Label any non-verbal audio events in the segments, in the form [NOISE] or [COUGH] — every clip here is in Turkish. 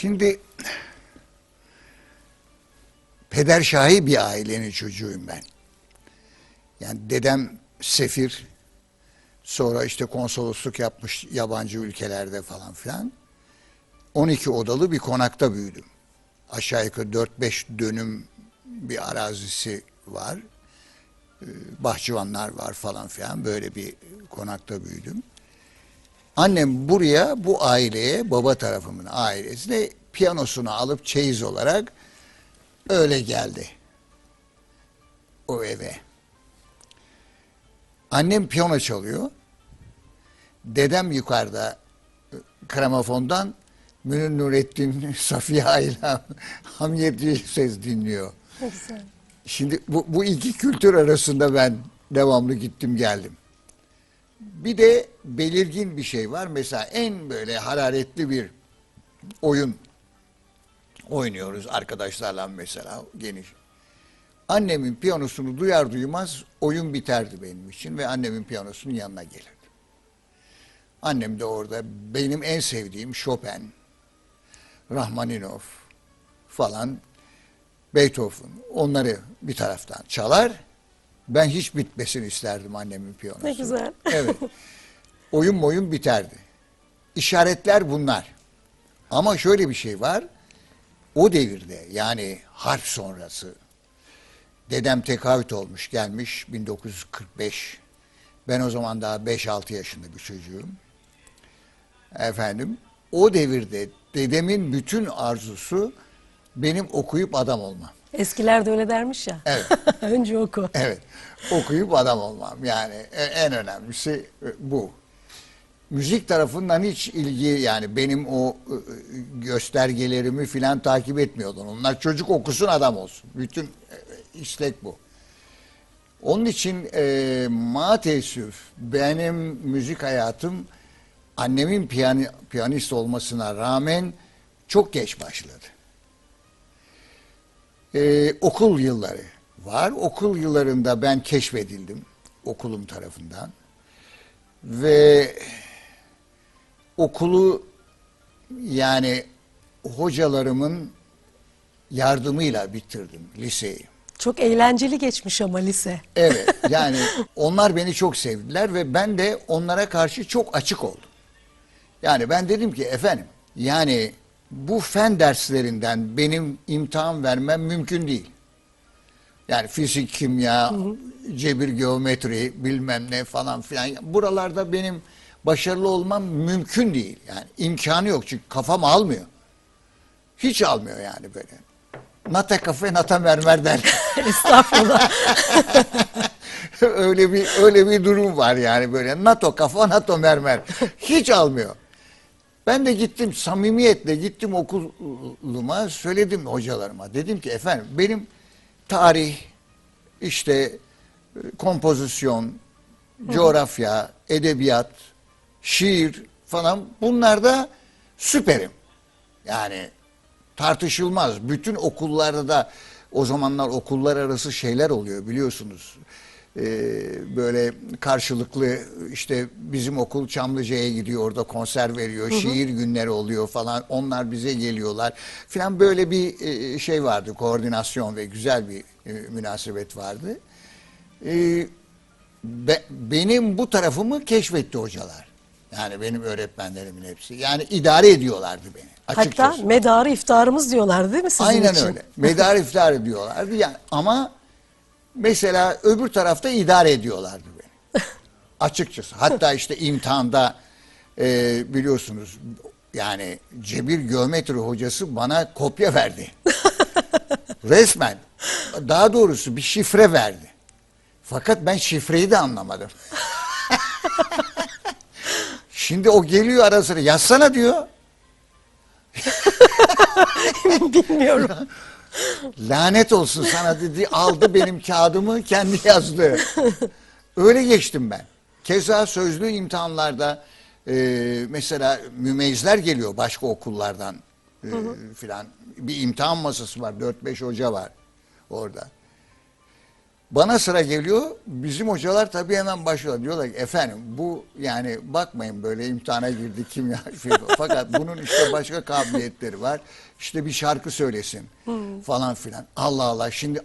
Şimdi peder şahi bir ailenin çocuğuyum ben. Yani dedem sefir, sonra işte konsolosluk yapmış yabancı ülkelerde falan filan. 12 odalı bir konakta büyüdüm. Aşağı yukarı 4-5 dönüm bir arazisi var. Ee, Bahçıvanlar var falan filan böyle bir konakta büyüdüm. Annem buraya bu aileye baba tarafımın ailesine piyanosunu alıp çeyiz olarak öyle geldi. O eve. Annem piyano çalıyor. Dedem yukarıda e, gramofondan Münir Nurettin, [LAUGHS] Safiye Ayla, Hamiyet ses dinliyor. Güzel. Şimdi bu, bu iki kültür arasında ben devamlı gittim geldim. Bir de belirgin bir şey var. Mesela en böyle hararetli bir oyun oynuyoruz arkadaşlarla mesela geniş. Annemin piyanosunu duyar duymaz oyun biterdi benim için ve annemin piyanosunun yanına gelirdi. Annem de orada benim en sevdiğim Chopin, Rahmaninov falan Beethoven onları bir taraftan çalar. Ben hiç bitmesini isterdim annemin piyanosu. Ne güzel. Evet. [LAUGHS] Oyun boyun biterdi. İşaretler bunlar. Ama şöyle bir şey var. O devirde yani harp sonrası dedem tekavüt olmuş gelmiş 1945. Ben o zaman daha 5-6 yaşında bir çocuğum. Efendim o devirde dedemin bütün arzusu benim okuyup adam olmam. Eskiler de öyle dermiş ya. Evet. [LAUGHS] Önce oku. Evet. Okuyup adam olmam. Yani e- en önemlisi e, bu. Müzik tarafından hiç ilgi yani benim o e, göstergelerimi filan takip etmiyordun. Onlar çocuk okusun adam olsun. Bütün istek bu. Onun için e, ma teessüf benim müzik hayatım annemin piyani, piyanist olmasına rağmen çok geç başladı. Ee, okul yılları var. Okul yıllarında ben keşfedildim okulum tarafından. Ve okulu yani hocalarımın yardımıyla bitirdim liseyi. Çok eğlenceli geçmiş ama lise. Evet [LAUGHS] yani onlar beni çok sevdiler ve ben de onlara karşı çok açık oldum. Yani ben dedim ki efendim yani bu fen derslerinden benim imtihan vermem mümkün değil. Yani fizik, kimya, cebir, geometri bilmem ne falan filan. Buralarda benim başarılı olmam mümkün değil. Yani imkanı yok çünkü kafam almıyor. Hiç almıyor yani böyle. Nata kafe, nata mermer derler. [LAUGHS] Estağfurullah. [LAUGHS] öyle bir öyle bir durum var yani böyle NATO kafa NATO mermer hiç almıyor. Ben de gittim samimiyetle gittim okuluma söyledim hocalarıma dedim ki efendim benim tarih işte kompozisyon coğrafya edebiyat şiir falan bunlarda süperim. Yani tartışılmaz. Bütün okullarda da o zamanlar okullar arası şeyler oluyor biliyorsunuz. Ee, böyle karşılıklı işte bizim okul Çamlıca'ya gidiyor orada konser veriyor, şiir günleri oluyor falan. Onlar bize geliyorlar filan böyle bir e, şey vardı koordinasyon ve güzel bir e, münasebet vardı. Ee, be- benim bu tarafımı keşfetti hocalar. Yani benim öğretmenlerimin hepsi. Yani idare ediyorlardı beni. Açıkçası. Hatta medarı iftarımız diyorlar değil mi sizin Aynen için? öyle. Medar iftar ediyorlardı. Yani, ama mesela öbür tarafta idare ediyorlardı beni. [LAUGHS] Açıkçası. Hatta işte imtihanda e, biliyorsunuz yani cebir geometri hocası bana kopya verdi. [LAUGHS] Resmen. Daha doğrusu bir şifre verdi. Fakat ben şifreyi de anlamadım. [LAUGHS] Şimdi o geliyor ara sıra yazsana diyor. Bilmiyorum. Lanet olsun sana dedi aldı benim kağıdımı kendi yazdı. Öyle geçtim ben. Keza sözlü imtihanlarda e, mesela mümeyizler geliyor başka okullardan e, filan. Bir imtihan masası var 4-5 hoca var orada. Bana sıra geliyor. Bizim hocalar tabii hemen başlıyorlar. Diyorlar ki efendim bu yani bakmayın böyle imtihana girdi kimya [LAUGHS] şey, fakat bunun işte başka kabiliyetleri var. İşte bir şarkı söylesin falan filan. Allah Allah şimdi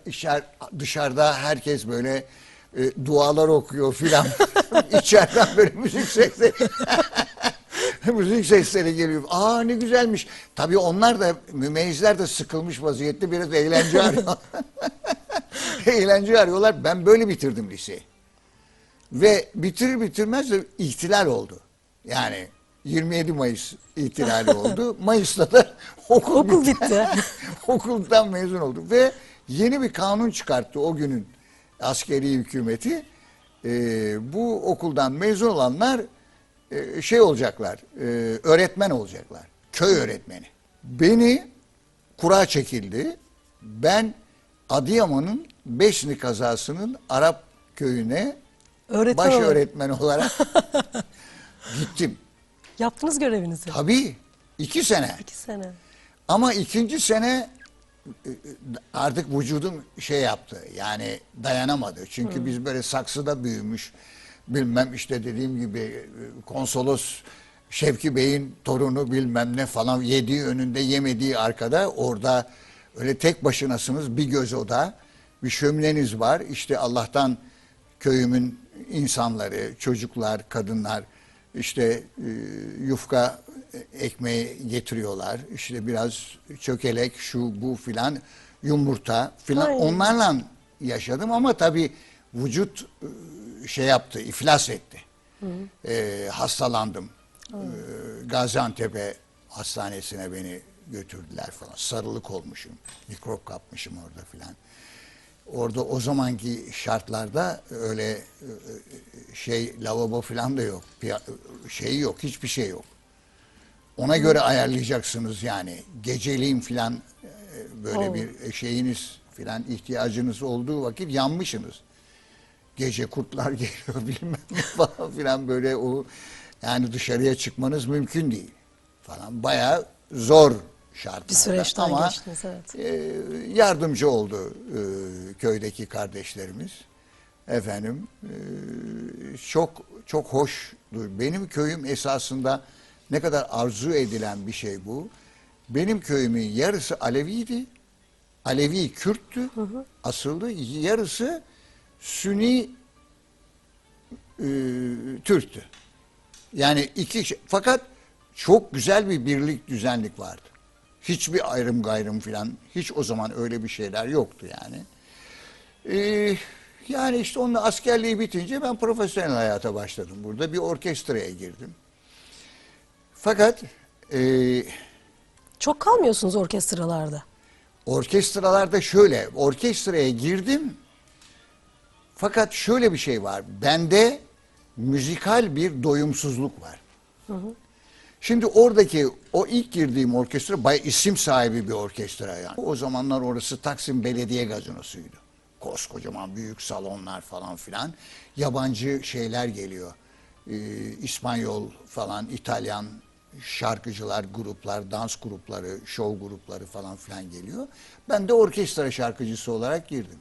dışarıda herkes böyle e, dualar okuyor filan. [LAUGHS] İçeriden böyle müzik sesleri. [LAUGHS] müzik sesleri geliyor. Aa ne güzelmiş. Tabii onlar da mümeyyizler de sıkılmış vaziyette biraz eğlence arıyor. [LAUGHS] eğlence arıyorlar. Ben böyle bitirdim liseyi. Ve bitirir bitirmez de ihtilal oldu. Yani 27 Mayıs ihtilali [LAUGHS] oldu. Mayıs'ta da [LAUGHS] okul, Okul bitti. Okuldan mezun oldu. Ve yeni bir kanun çıkarttı o günün askeri hükümeti. Ee, bu okuldan mezun olanlar e, şey olacaklar, e, öğretmen olacaklar. Köy öğretmeni. Beni kura çekildi. Ben Adıyaman'ın Beşni kazasının Arap köyüne Öğretmen baş olarak. öğretmen olarak [LAUGHS] gittim. Yaptınız görevinizi. Tabii iki sene. İki sene. Ama ikinci sene e, artık vücudum şey yaptı. Yani dayanamadı. Çünkü biz böyle saksıda büyümüş bilmem işte dediğim gibi e, konsolos Şevki Bey'in torunu bilmem ne falan yediği önünde yemediği arkada orada öyle tek başınasınız bir göz oda bir şömineniz var. İşte Allah'tan köyümün insanları, çocuklar, kadınlar işte e, yufka ekmeği getiriyorlar. İşte biraz çökelek, şu bu filan, yumurta filan. Onlarla yaşadım ama tabii vücut e, şey yaptı, iflas etti. E, hastalandım. E, Gaziantep'e hastanesine beni götürdüler falan. Sarılık olmuşum. Mikrop kapmışım orada filan. Orada o zamanki şartlarda öyle e, e, şey lavabo falan da yok. Şey yok, hiçbir şey yok. Ona göre ayarlayacaksınız yani. Geceliğin filan e, böyle Oo. bir şeyiniz filan ihtiyacınız olduğu vakit yanmışsınız. Gece kurtlar [LAUGHS] geliyor bilmem ne falan filan böyle o yani dışarıya çıkmanız mümkün değil falan. Bayağı zor şartlarda. Bir süreçten Ama geçtiniz, evet. e, yardımcı oldu e, köydeki kardeşlerimiz. Efendim e, çok çok hoş. Benim köyüm esasında ne kadar arzu edilen bir şey bu. Benim köyümün yarısı Aleviydi. Alevi Kürttü. Asıllı yarısı Sünni e, Türktü. Yani iki şey- fakat çok güzel bir birlik düzenlik vardı. Hiçbir ayrım gayrım filan hiç o zaman öyle bir şeyler yoktu yani. Ee, yani işte onun askerliği bitince ben profesyonel hayata başladım. Burada bir orkestraya girdim. Fakat e, Çok kalmıyorsunuz orkestralarda. orkestralarda şöyle, orkestraya girdim. Fakat şöyle bir şey var. Bende müzikal bir doyumsuzluk var. Şimdi oradaki o ilk girdiğim orkestra bay isim sahibi bir orkestra yani. O zamanlar orası Taksim Belediye Gazinosu'ydu. Koskocaman büyük salonlar falan filan. Yabancı şeyler geliyor. Ee, İspanyol falan, İtalyan şarkıcılar, gruplar, dans grupları, şov grupları falan filan geliyor. Ben de orkestra şarkıcısı olarak girdim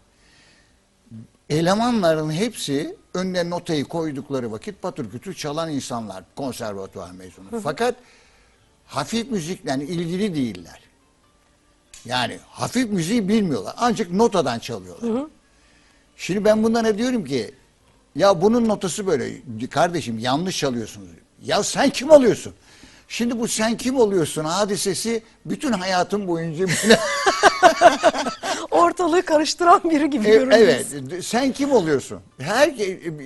elemanların hepsi önüne notayı koydukları vakit patır kütür çalan insanlar konservatuvar mezunu. Fakat hafif müzikle ilgili değiller. Yani hafif müziği bilmiyorlar. Ancak notadan çalıyorlar. Şimdi ben bundan diyorum ki ya bunun notası böyle kardeşim yanlış çalıyorsunuz. Ya sen kim oluyorsun? Şimdi bu sen kim oluyorsun hadisesi bütün hayatım boyunca [LAUGHS] [LAUGHS] Ortalığı karıştıran biri gibi E, göründünüz. evet. Sen kim oluyorsun? Her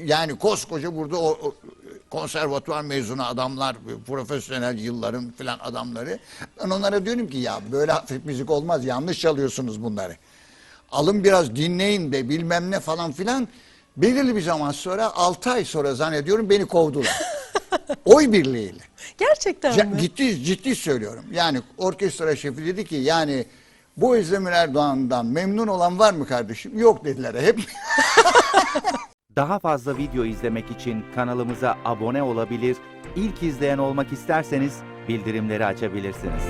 yani koskoca burada o, o konservatuvar mezunu adamlar, profesyonel yılların filan adamları. Ben onlara diyorum ki ya böyle hafif müzik olmaz. Yanlış çalıyorsunuz bunları. Alın biraz dinleyin de bilmem ne falan filan. Belirli bir zaman sonra 6 ay sonra zannediyorum beni kovdular. [LAUGHS] Oy birliğiyle. Gerçekten Ya, mi? ciddi ciddi söylüyorum. Yani orkestra şefi dedi ki yani bu Özdemir Erdoğan'dan memnun olan var mı kardeşim? Yok dediler hep. [LAUGHS] Daha fazla video izlemek için kanalımıza abone olabilir, ilk izleyen olmak isterseniz bildirimleri açabilirsiniz.